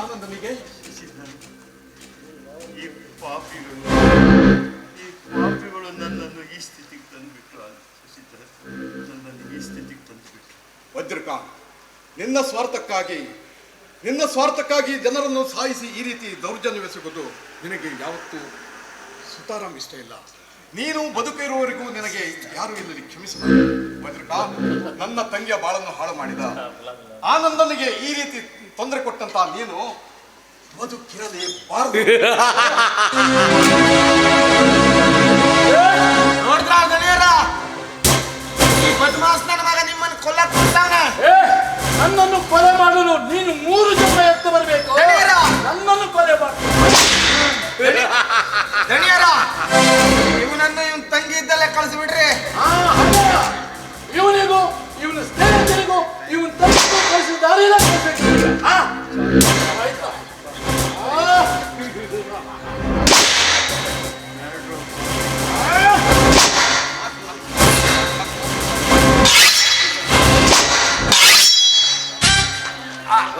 ಆನಂದನಿಗೆ ಈ ಪಾಪಿಗಳು ಈ ಪಾಪಿಗಳು ನನ್ನನ್ನು ಈ ಸ್ಥಿತಿಗೆ ತಂದುಬಿಟ್ರು ಶಶಿಧರ್ ನನ್ನನ್ನು ಈ ಸ್ಥಿತಿಗೆ ತಂದುಬಿಟ್ರು. ವಜ್ರಕ ನಿನ್ನ ಸ್ವಾರ್ಥಕ್ಕಾಗಿ ನಿನ್ನ ಸ್ವಾರ್ಥಕ್ಕಾಗಿ ಜನರನ್ನು ಸಾಯಿಸಿ ಈ ರೀತಿ ದೌರ್ಜನ್ಯವೆಸಗುವುದು ನಿನಗೆ ಯಾವತ್ತೂ ಸುತಾರಾಮ್ ಇಷ್ಟ ಇಲ್ಲ. ನೀನು ಬದುಕಿರುವವರೆಗೂ ನಿನಗೆ ಯಾರು ಇಲ್ಲಿ ಕ್ಷಮಿಸಬಾರದು ವಜ್ರಕಾಂತ್ ನನ್ನ ತಂಗಿಯ ಬಾಳನ್ನು ಹಾಳು ಮಾಡಿದ. ಆನಂದನಿಗೆ ಈ ರೀತಿ ತೊಂದರೆ ಕೊಟ್ಟಂತ ನೀನು ಬದುಕಿರಲೇಬಾರದು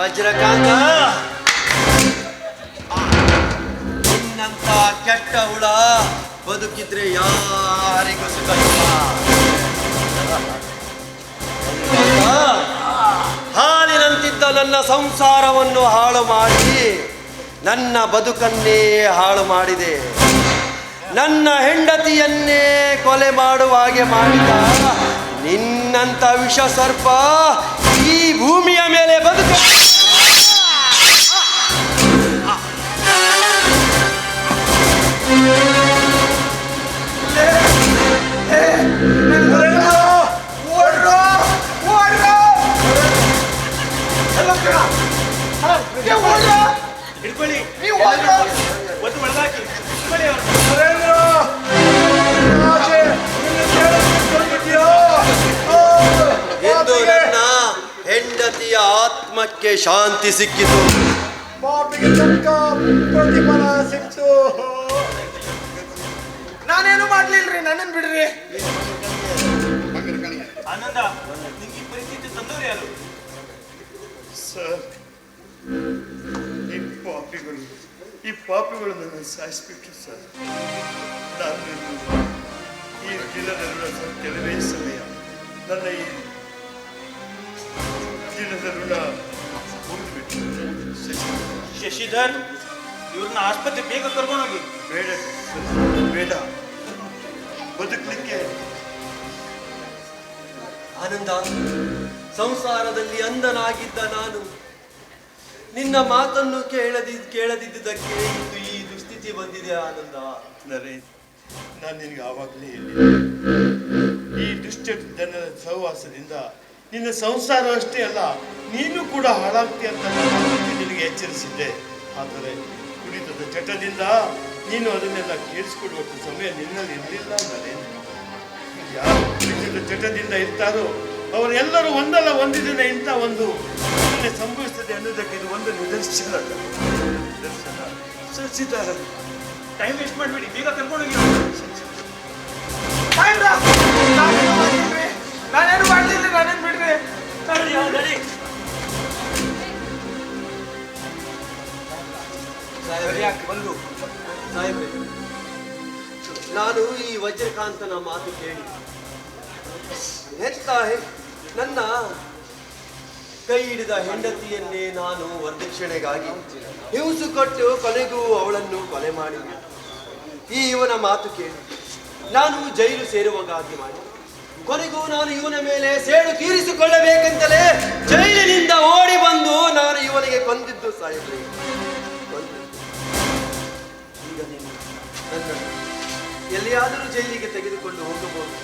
ವಜ್ರಕಾಂತ ನಿನ್ನಂತ ಕೆಟ್ಟ ಹುಳ ಬದುಕಿದ್ರೆ ಯಾರಿಗೂ ಸುಖ ಹಾಲಿನಂತಿದ್ದ ನನ್ನ ಸಂಸಾರವನ್ನು ಹಾಳು ಮಾಡಿ ನನ್ನ ಬದುಕನ್ನೇ ಹಾಳು ಮಾಡಿದೆ. ನನ್ನ ಹೆಂಡತಿಯನ್ನೇ ಕೊಲೆ ಮಾಡುವ ಹಾಗೆ ಮಾಡಿದ ನಿನ್ನಂತ ವಿಷ ಸರ್ಪ ಈ ಭೂಮಿಯ ಮೇಲೆ ಬದುಕ ಹಿಡ್ಕೊಳ್ಳಿ. ನೀವು ಒಂದು ಒಳಗಾಕಿ. ಹಿಡ್ಕೊಳ್ಳಿ ಎಂದು ನನ್ನ ಹೆಂಡತಿಯ ಆತ್ಮಕ್ಕೆ ಶಾಂತಿ ಸಿಕ್ಕಿತು. ಪಾಪಿಗೆ ತಕ್ಕ ಪ್ರತಿಫಲ ಸಿಕ್ತು. ನಾನೇನು ಮಾಡ್ಲಿಲ್ರಿ? ನನ್ನನ್ನು ಬಿಡ್ರಿ. ಆನಂದ ನಿಂಗೆ ಪರಿಸ್ಥಿತಿ ತಂದವರು ಯಾರು? ಸರ್ ಪಾಪಿಗಳು. ಈ ಪಾಪಿಗಳು ನನ್ನ ಸಾಯಿಸ್ಬಿಟ್ಟು ಸರ್. ನಾನು ಈ ದಿನದಲ್ಲ ಸರ್ ಕೆಲವೇ ಸಮಯ ನನ್ನ ಈ ದಿನದಲ್ಲ ಹೋಗ್ಬಿಟ್ಟು ಶಶಿಧರ್ ಇವ್ರನ್ನ ಆಸ್ಪತ್ರೆ ಬೇಗ ಕರ್ಕೊಂಡೋಗಿ ಬೇಡ ಬೇಡ. ಬದುಕಲಿಕ್ಕೆ ಆನಂದ. ಸಂಸಾರದಲ್ಲಿ ಅಂದನಾಗಿದ್ದ ನಾನು ನಿನ್ನ ಮಾತನ್ನು ಕೇಳದಿ ಕೇಳದಿದ್ದಕ್ಕೆ ಇಂದು ಈ ದುಸ್ಥಿತಿ ಬಂದಿದೆ ಆನಂದ. ನರೇನ್ ನಾನು ನಿನಗೆ ಆವಾಗಲೇ ಹೇಳಿ ಈ ದುಷ್ಟ ಜನರ ಸಹವಾಸದಿಂದ ನಿನ್ನ ಸಂಸಾರ ಅಷ್ಟೇ ಅಲ್ಲ, ನೀನು ಕೂಡ ಹಾಳಾಗ್ತಿ ಅಂತ ನಿನಗೆ ಎಚ್ಚರಿಸಿದ್ದೆ. ಆದರೆ ಕುಡಿತದ ಚಟದಿಂದ ನೀನು ಅದನ್ನೆಲ್ಲ ಕೇಳಿಸ್ಕೊಡುವಂಥ ಸಮಯ ನಿನ್ನಲ್ಲಿ ಇರಲಿಲ್ಲ ನರೇನ್ ಯಾರು ಕುಡಿತದ ಚಟದಿಂದ ಇರ್ತಾರೋ, ಅವರೆಲ್ಲರೂ ಒಂದಲ್ಲ ಒಂದು ದಿನ ಇಂಥ ಒಂದು ಘಟನೆ ಸಂಭವಿಸ್ತದೆ ಅನ್ನೋದಕ್ಕೆ ಇದು ಒಂದು ನಿದರ್ಶನ ನಿದರ್ಶನ ಸಚಿದಾರ ಟೈಮ್ ವೇಸ್ಟ್ ಮಾಡಬೇಡಿ. ಬೇಗ ಕರ್ಕೊಂಡೋಗಿ ನಾನೇನು ಮಾಡ್ತಿದ್ದೆ? ನಾನೇನು ಬಿಡ್ರಿ ನಡಿ. ಸಾಹೇಬ್ರೆ, ಬಂದು. ಸಾಹೇಬ್ರೆ ನಾನು ಈ ವಜ್ರಕಾಂತನ ಮಾತು ಕೇಳಿ. ಹೆತ್ತ ಹೆ- ನನ್ನ ಕೈ ಹಿಡಿದ ಹೆಂಡತಿಯನ್ನೇ ನಾನು ವರದಕ್ಷಿಣೆಗಾಗಿ ಹಿಂಸು ಕೊಟ್ಟು ಕೊನೆಗೂ ಅವಳನ್ನು ಕೊಲೆ ಮಾಡಿದೆ. ಈ ಇವನ ಮಾತು ಕೇಳಿ, ನಾನು ಜೈಲು ಸೇರುವಾಗಾಗಿ ಮಾಡಿ ಕೊನೆಗೂ ನಾನು ಇವನ ಮೇಲೆ ಸೇಡು ತೀರಿಸಿಕೊಳ್ಳಬೇಕೆಂತಲೇ ಜೈಲಿನಿಂದ ಓಡಿ ಬಂದು ನಾನು ಇವನಿಗೆ ಕೊಂದಿದ್ದು ಸಾಯಿತು. ಈಗ ಎಲ್ಲಿಯಾದರೂ ಜೈಲಿಗೆ ತೆಗೆದುಕೊಂಡು ಹೋಗಬಹುದು